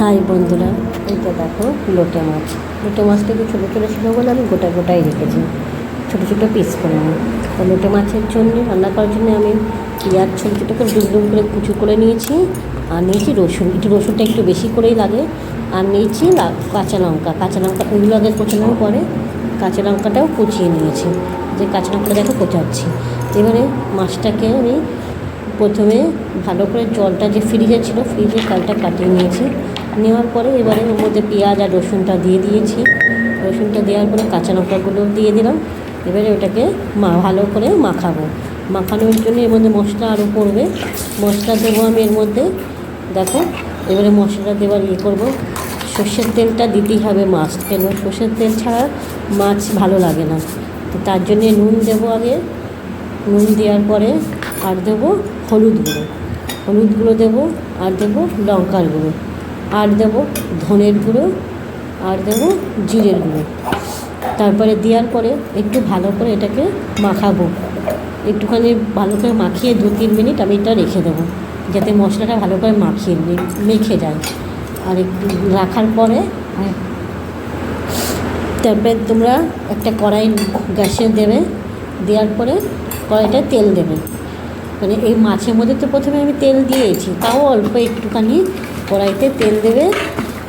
High বন্ধুরা এইটা দেখো লোটে মাছ। লোটে মাছটা একটু ছোটো ছোটো ছিল বলে আমি গোটা গোটাই রেখেছি। ছোটো ছোটো পিস করে তো লোটে মাছের জন্য, রান্না করার জন্য আমি পেঁয়াজ ছোটো ছোটো করে ডুম ডুম করে কুচু করে নিয়েছি, আর নিয়েছি রসুন। একটু রসুনটা একটু বেশি করেই লাগে। আর নিয়েছি কাঁচা লঙ্কা। কাঁচা লঙ্কা ওইগুলো আগে কোচানোর পরে কাঁচা লঙ্কাটাও কুচিয়ে নিয়েছি। যে কাঁচা লঙ্কাটা দেখো কোচাচ্ছি। এবারে মাছটাকে আমি প্রথমে ভালো করে জলটা যে ফ্রিজে ছিল ফ্রিজের জলটা কাটিয়ে নিয়েছি। নেওয়ার পরে এবারে ওর মধ্যে পেঁয়াজ আর রসুনটা দিয়ে দিয়েছি। রসুনটা দেওয়ার পরে কাঁচা লঙ্কাগুলো দিয়ে দিলাম। এবারে ওটাকে মা ভালো করে মাখাবো। মাখানোর জন্য এর মধ্যে মশলা আরও পড়বে। মশলা দেবো আমি এর মধ্যে। দেখো, এবারে মশলা দেওয়ার ইয়ে করব। সর্ষের তেলটা দিতেই হবে মাছ। কেন সর্ষের তেল ছাড়া মাছ ভালো লাগে না। তো তার জন্যে নুন দেবো আগে। নুন দেওয়ার পরে আর দেবো হলুদ গুঁড়ো। হলুদ গুঁড়ো দেবো, আর দেবো লঙ্কার গুঁড়ো। আর দেবো ধনের গুঁড়ো আর দেবো জিরের গুঁড়ো। তারপরে দেওয়ার পরে একটু ভালো করে এটাকে মাখাবো। একটুখানি ভালো করে মাখিয়ে দু তিন মিনিট আমি এটা রেখে দেবো যাতে মশলাটা ভালো করে মাখিয়ে মেখে যায়। আর একটু রাখার পরে তারপরে তোমরা একটা কড়াই গ্যাসে দেবে দেওয়ার পরে কড়াইটায় তেল দেবে। মানে এই মাছের মধ্যে তো প্রথমে আমি তেল দিয়েছি তাও অল্প একটুখানি কড়াইতে তেল দেবে,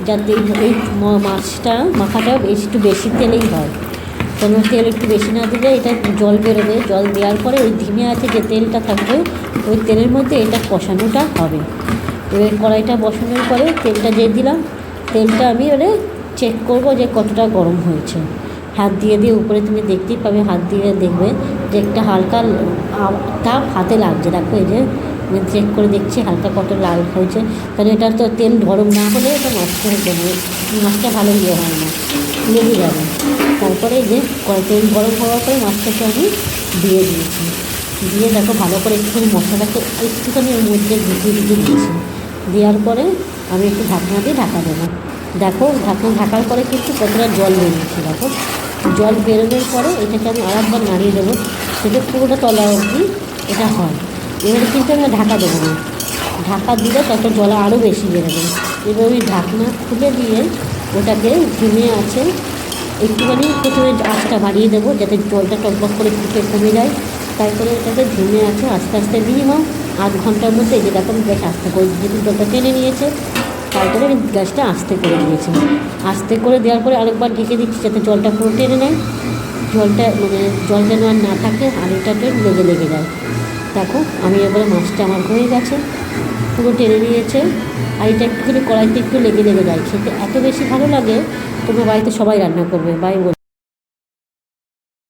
যাতে এই- মাছটা, মাখাটা একটু বেশি তেলেই হয়। কেন তেল একটু বেশি না দিলে এটা জল বেরোবে। জল দেওয়ার পরে ওই ধিমে আছে যে তেলটা থাকবে, ওই তেলের মধ্যে এটা কষানোটা হবে। এবার কড়াইটা বসানোর পরে তেলটা দিয়ে দিলাম। তেলটা আমি এবারে চেক করব যে কতটা গরম হয়েছে। হাত দিয়ে দিয়ে উপরে তুমি দেখতেই পাবে, হাত দিয়ে দেখবে যে একটা হালকা তাপ হাতে লাগছে। দেখো এই যে আমি চেক করে দেখছি, হালকা কত লাল হয়েছে। কারণ এটা তো তেল গরম না হলে এটা নষ্ট হয়ে যাবে। মাছটা ভালো ইয়ে হয় না, লেগে যাবে। তারপরে যে তেল গরম হওয়ার পরে মাছটাকে আমি দিয়ে দিয়েছি। দিয়ে দেখো ভালো করে একটুখানি মশলাটাকে একটুখানি ওর মধ্যে ঢুকিয়ে ঢুকিয়ে দিয়েছি। দেওয়ার পরে আমি একটু ঢাকনা দিয়ে ঢাকা দেবো। দেখো ঢাকনা ঢাকার পরে কিন্তু কতটা জল বেরিয়েছে, দেখো। জল বেরোনোর পরে এটাকে আমি আরেকবার নাড়িয়ে দেবো। সেটা পুরোটা তলা অবধি এটা হয়। এবারে কিন্তু আমরা ঢাকা দেবো না। ঢাকা দিলে তত জল আরও বেশি বেরোবে এবার ওই ঢাকনা খুলে দিয়ে ওটাকে ঝিমে আছে, একটুখানি প্রথমে আঁচটা বাড়িয়ে দেবো, যাতে জলটা টকবক করে ফুটে কমে যায়। তারপরে এটাকে ঝিমে আছে আস্তে আস্তে মিনিমাম আধ ঘণ্টার মধ্যে এই যে দেখো আমি গ্যাস আস্তে করে যেহেতু জলটা টেনে নিয়েছে, তারপরে আমি গ্যাসটা আস্তে করে দিয়েছি। আস্তে করে দেওয়ার পরে আরেকবার ঢেকে দিচ্ছি যাতে জলটা পুরো টেনে নেয়। জলটা মানে জল যেন আর না থাকে আলুটাতে লেগে লেগে যায়। দেখো আমি এবারে মাছটা আমার হয়ে গেছে। পুরো টেনে নিয়েছে আর এটা একটু একটুখানি কড়াইতে একটু লেগে লেগে যায় খেতে এত বেশি ভালো লাগে তোমরা বাড়িতে সবাই রান্না করবে। বাই